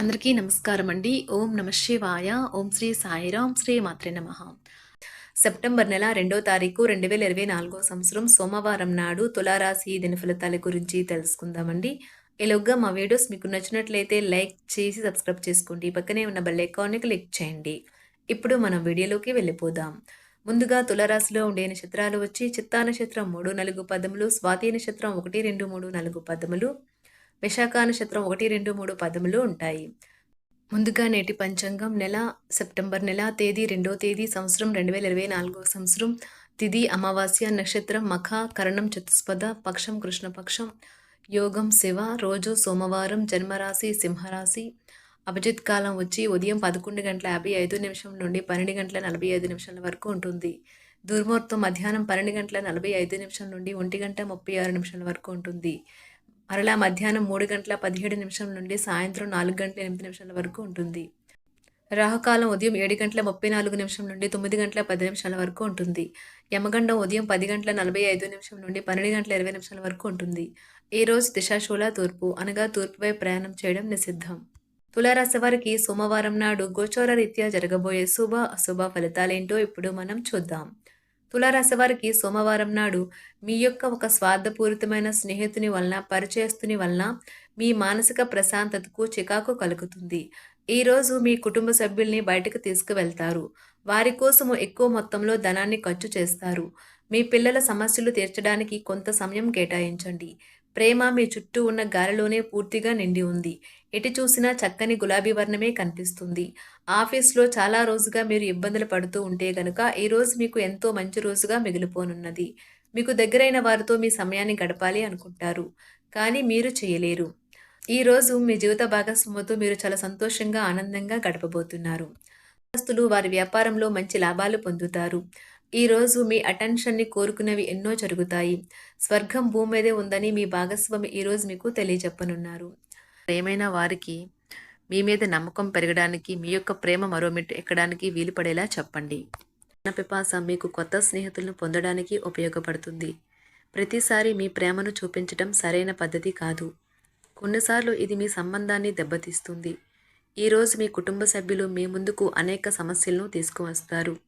అందరికీ నమస్కారం అండి ఓం నమ శివాయ. ఓం శ్రీ సాయిరాం శ్రీ మాత్రే నమ. సెప్టెంబర్ నెల రెండో తారీఖు రెండు వేల ఇరవై నాలుగో సంవత్సరం సోమవారం నాడు తులారాశి దిన ఫలితాల గురించి తెలుసుకుందామండి. ఈలోగా మా వీడియోస్ మీకు నచ్చినట్లయితే లైక్ చేసి సబ్స్క్రైబ్ చేసుకోండి. పక్కనే ఉన్న బెల్ ఐకాన్ని క్లిక్ చేయండి. ఇప్పుడు మనం వీడియోలోకి వెళ్ళిపోదాం. ముందుగా తులారాశిలో ఉండే నక్షత్రాలు వచ్చి చిత్తా నక్షత్రం మూడు నాలుగు పదములు స్వాతి నక్షత్రం ఒకటి రెండు మూడు నాలుగు పదములు విశాఖ నక్షత్రం ఒకటి రెండు మూడు పదములు ఉంటాయి. ముందుగా నేటి పంచాంగం నెల సెప్టెంబర్ నెల తేదీ రెండో తేదీ సంవత్సరం రెండు వేల ఇరవై నాలుగో సంవత్సరం. తిథి అమావాస్య నక్షత్రం మఖ కరణం చతుస్పద పక్షం కృష్ణపక్షం యోగం శివ రోజు సోమవారం జన్మరాశి సింహరాశి. అభిజిత్ కాలం వచ్చి ఉదయం పదకొండు గంటల యాభై ఐదు నిమిషం నుండి పన్నెండు గంటల నలభై ఐదు నిమిషాల వరకు ఉంటుంది. దుర్ముహూర్తం మధ్యాహ్నం పన్నెండు గంటల నలభై ఐదు నిమిషం నుండి ఒంటి గంట ముప్పై ఆరు నిమిషాల వరకు ఉంటుంది. మరలా మధ్యాహ్నం మూడు గంటల పదిహేడు నిమిషం నుండి సాయంత్రం నాలుగు గంటల ఎనిమిది నిమిషాల వరకు ఉంటుంది. రాహుకాలం ఉదయం ఏడు గంటల ముప్పై నాలుగు నిమిషం నుండి తొమ్మిది గంటల పది నిమిషాల వరకు ఉంటుంది. యమగండం ఉదయం పది గంటల నలభై ఐదు నిమిషం నుండి పన్నెండు గంటల ఇరవై నిమిషాల వరకు ఉంటుంది. ఈ రోజు దిశాశూల తూర్పు అనగా తూర్పుపై ప్రయాణం చేయడం నిషిద్ధం. తులారాశి వారికి సోమవారం నాడు గోచర రీత్యా జరగబోయే శుభ అశుభ ఫలితాలేంటో ఇప్పుడు మనం చూద్దాం. తులారాశి వారికి సోమవారం నాడు మీ యొక్క ఒక స్వార్థపూరితమైన స్నేహితుని వలన పరిచయస్తుని వలన మీ మానసిక ప్రశాంతతకు చికాకు కలుగుతుంది. ఈరోజు మీ కుటుంబ సభ్యుల్ని బయటకు తీసుకువెళ్తారు. వారి కోసము ఎక్కువ మొత్తంలో ధనాన్ని ఖర్చు చేస్తారు. మీ పిల్లల సమస్యలు తీర్చడానికి కొంత సమయం కేటాయించండి. ప్రేమ మీ చుట్టూ ఉన్న గాలిలోనే పూర్తిగా నిండి ఉంది. ఎటు చూసినా చక్కని గులాబీ వర్ణమే కనిపిస్తుంది. ఆఫీస్లో చాలా రోజుగా మీరు ఇబ్బందులు పడుతూ ఉంటే గనుక ఈరోజు మీకు ఎంతో మంచి రోజుగా మిగిలిపోనున్నది. మీకు దగ్గరైన వారితో మీ సమయాన్ని గడపాలి అనుకుంటారు. కానీ మీరు చేయలేరు. ఈరోజు మీ జీవిత భాగస్వామితో మీరు చాలా సంతోషంగా ఆనందంగా గడపబోతున్నారు. వారి వ్యాపారంలో మంచి లాభాలు పొందుతారు. ఈరోజు మీ అటెన్షన్ని కోరుకున్నవి ఎన్నో జరుగుతాయి. స్వర్గం భూమి మీదే ఉందని మీ భాగస్వామి ఈరోజు మీకు తెలియజెప్పనున్నారు. ప్రేమైన వారికి మీ మీద నమ్మకం పెరగడానికి మీ యొక్క ప్రేమ మరో మెట్టు ఎక్కడానికి వీలు పడేలా చెప్పండి పిపాస మీకు కొత్త స్నేహితులను పొందడానికి ఉపయోగపడుతుంది. ప్రతిసారి మీ ప్రేమను చూపించడం సరైన పద్ధతి కాదు. కొన్నిసార్లు ఇది మీ సంబంధాన్ని దెబ్బతీస్తుంది. ఈరోజు మీ కుటుంబ సభ్యులు మీ ముందుకు అనేక సమస్యలను తీసుకువస్తారు.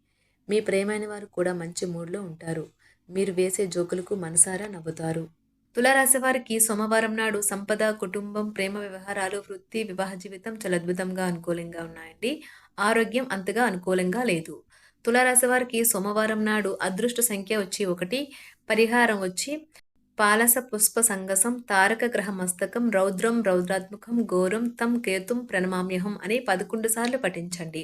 మీ ప్రేమైన వారు కూడా మంచి మూడ్లో ఉంటారు. మీరు వేసే జోకులకు మనసారా నవ్వుతారు. తులారాశి వారికి సోమవారం నాడు సంపద కుటుంబం ప్రేమ వ్యవహారాలు వృత్తి వివాహ జీవితం చాలా అద్భుతంగా అనుకూలంగా ఉన్నాయండి. ఆరోగ్యం అంతగా అనుకూలంగా లేదు. తులారాశి వారికి సోమవారం నాడు అదృష్ట సంఖ్య వచ్చి ఒకటి పరిహారం వచ్చి పాలస పుష్ప సంగసం తారక గ్రహ మస్తకం రౌద్రం రౌద్రాత్మకం ఘోరం తం కేతుం ప్రణమామ్యహం అని పదకొండు సార్లు పఠించండి.